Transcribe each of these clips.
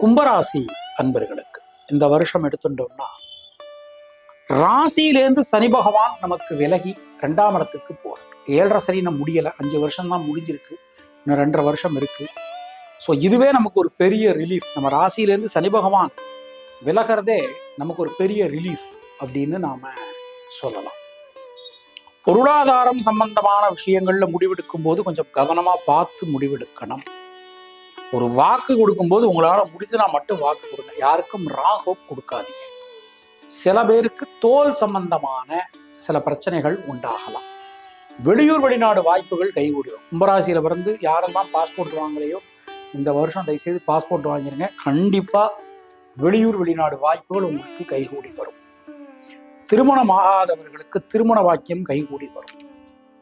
கும்பராசி அன்பர்களுக்கு இந்த வருஷம் எடுத்துட்டோம்னா ராசியிலேருந்து சனி பகவான் நமக்கு விலகி ரெண்டாம் இடத்துக்கு போறார். ஏழரை சனி நம்ம முடியலை அஞ்சு வருஷம் தான் முடிஞ்சிருக்கு இன்னும் ரெண்டரை வருஷம் இருக்கு. ஸோ இதுவே நமக்கு ஒரு பெரிய ரிலீஃப் நம்ம ராசியிலேருந்து சனி பகவான் விலகிறதே நமக்கு ஒரு பெரிய ரிலீஃப் அப்படின்னு நாம சொல்லலாம். பொருளாதாரம் சம்பந்தமான விஷயங்கள்ல முடிவெடுக்கும் போது கொஞ்சம் கவனமா பார்த்து முடிவெடுக்கணும். ஒரு வாக்கு கொடுக்கும்போது உங்களால முடிஞ்சதுனா மட்டும் வாக்கு கொடுங்க. யாருக்கும் ராகோப் கொடுக்காதீங்க. சில பேருக்கு தோல் சம்பந்தமான சில பிரச்சனைகள் உண்டாகலாம். வெளியூர் வெளிநாடு வாய்ப்புகள் கைகூடும். கும்பராசியில் பிறந்து யாரெல்லாம் பாஸ்போர்ட் வாங்கலையோ இந்த வருஷம் தயவுசெய்து பாஸ்போர்ட் வாங்கிருங்க. கண்டிப்பா வெளியூர் வெளிநாடு வாய்ப்புகள் உங்களுக்கு கைகூடி வரும். திருமணம் ஆகாதவர்களுக்கு திருமண வாக்கியம் கைகூடி வரும்.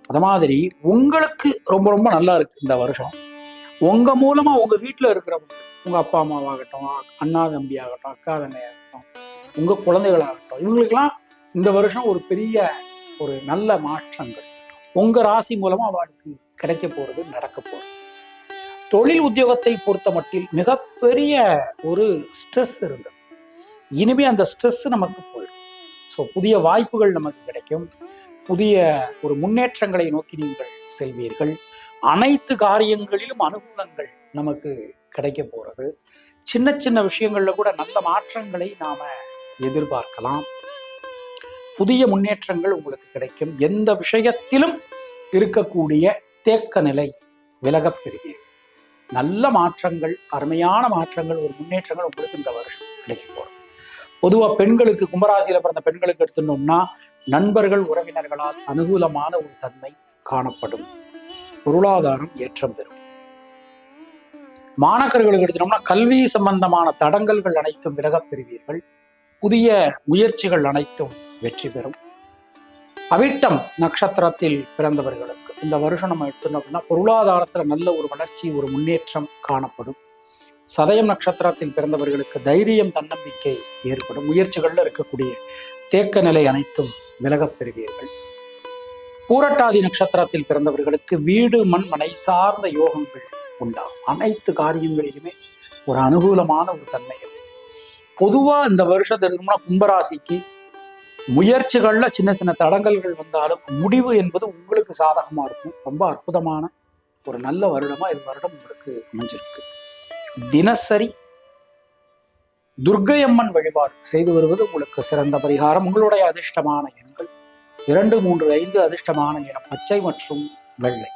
அது மாதிரி உங்களுக்கு ரொம்ப ரொம்ப நல்லா இருக்கு இந்த வருஷம். உங்க மூலமா உங்க வீட்டில் இருக்கிறவங்க உங்க அப்பா அம்மாவாகட்டும் அண்ணா தம்பி ஆகட்டும் அக்கா தங்கையாகட்டும் உங்க குழந்தைகளாகட்டும் இவங்களுக்கெல்லாம் இந்த வருஷம் ஒரு பெரிய ஒரு நல்ல மாற்றங்கள். உங்க ராசி மூலமா அவளுக்கு கிடைக்க போறது நடக்க போறது. தொழில் உத்தியோகத்தை பொறுத்த மட்டில் மிகப்பெரிய ஒரு ஸ்ட்ரெஸ் இருந்தது. இனிமே அந்த ஸ்ட்ரெஸ் நமக்கு போயிடும். ஸோ புதிய வாய்ப்புகள் நமக்கு கிடைக்கும். புதிய ஒரு முன்னேற்றங்களை நோக்கி நீங்கள் செல்வீர்கள். அனைத்து காரியங்களிலும் அனுகூலங்கள் நமக்கு கிடைக்க போறது. சின்ன சின்ன விஷயங்கள்ல கூட நல்ல மாற்றங்களை நாம எதிர்பார்க்கலாம். புதிய முன்னேற்றங்கள் உங்களுக்கு கிடைக்கும். எந்த விஷயத்திலும் இருக்கக்கூடிய தேக்க நிலை விலகப் பெறுவீர்கள். நல்ல மாற்றங்கள் அருமையான மாற்றங்கள் ஒரு முன்னேற்றங்கள் உங்களுக்கு இந்த வருஷம் கிடைக்க போறது. பொதுவா பெண்களுக்கு கும்பராசியில பிறந்த பெண்களுக்கு எடுத்துட்டோம்னா நண்பர்கள் உறவினர்களால் அனுகூலமான ஒரு தன்மை காணப்படும். பொருளாதாரம் ஏற்றம் பெறும். மாணக்கர்களுக்கு எடுத்தோம்னா கல்வி சம்பந்தமான தடங்கல்கள் அனைத்தும் விலகப் பெறுவீர்கள். புதிய முயற்சிகள் அனைத்தும் வெற்றி பெறும். அவிட்டம் நட்சத்திரத்தில் பிறந்தவர்களுக்கு இந்த வருஷம் நம்ம எடுத்தோம் அப்படின்னா பொருளாதாரத்துல நல்ல ஒரு வளர்ச்சி ஒரு முன்னேற்றம் காணப்படும். சதயம் நட்சத்திரத்தில் பிறந்தவர்களுக்கு தைரியம் தன்னம்பிக்கை ஏற்படும். முயற்சிகள்ல இருக்கக்கூடிய தேக்க நிலை அனைத்தும் விலகப் பெறுவீர்கள். பூரட்டாதி நட்சத்திரத்தில் பிறந்தவர்களுக்கு வீடு மண் மனை சார்ந்த யோகங்கள் உண்டாகும் அனைத்து காரியங்களிலுமே ஒரு அனுகூலமான ஒரு தன்மை பொதுவா இந்த வருஷத்துல இருக்கணும்னா கும்பராசிக்கு முயற்சிகள்ல சின்ன சின்ன தடங்கல்கள் வந்தாலும் முடிவு என்பது உங்களுக்கு சாதகமா இருக்கும். ரொம்ப அற்புதமான ஒரு நல்ல வருடமா இது வருடம் உங்களுக்கு அமைஞ்சிருக்கு. தினசரி துர்க்கையம்மன் வழிபாடு செய்து வருவது உங்களுக்கு சிறந்த பரிகாரம். உங்களுடைய அதிர்ஷ்டமான எண்கள் இரண்டு மூன்று ஐந்து அதிர்ஷ்டமான நிறம் பச்சை மற்றும் வெள்ளை.